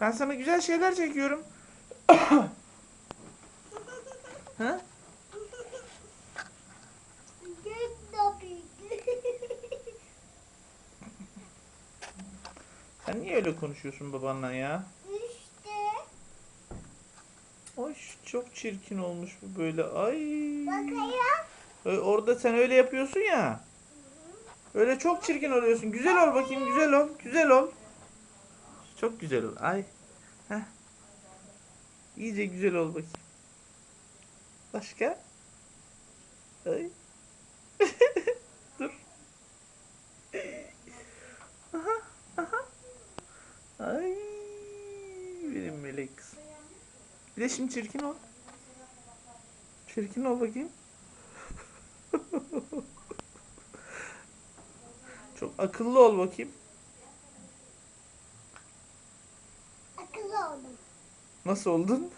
Ben sana güzel şeyler çekiyorum. ha? Sen niye öyle konuşuyorsun babanla ya? işte. Ay çok çirkin olmuş bu böyle. Ay. Bakayım. Orada sen öyle yapıyorsun ya. Öyle çok çirkin oluyorsun. Güzel ol bakayım, güzel ol, güzel ol. Çok güzel ol. Ay. Heh. İyice güzel ol bakayım. Başka? Ay. Dur. Aha, aha. Ay. Benim melek kızım. Bir de şimdi çirkin ol. Çirkin ol bakayım. Çok akıllı ol bakayım. Akıllı oldum. Nasıl oldun?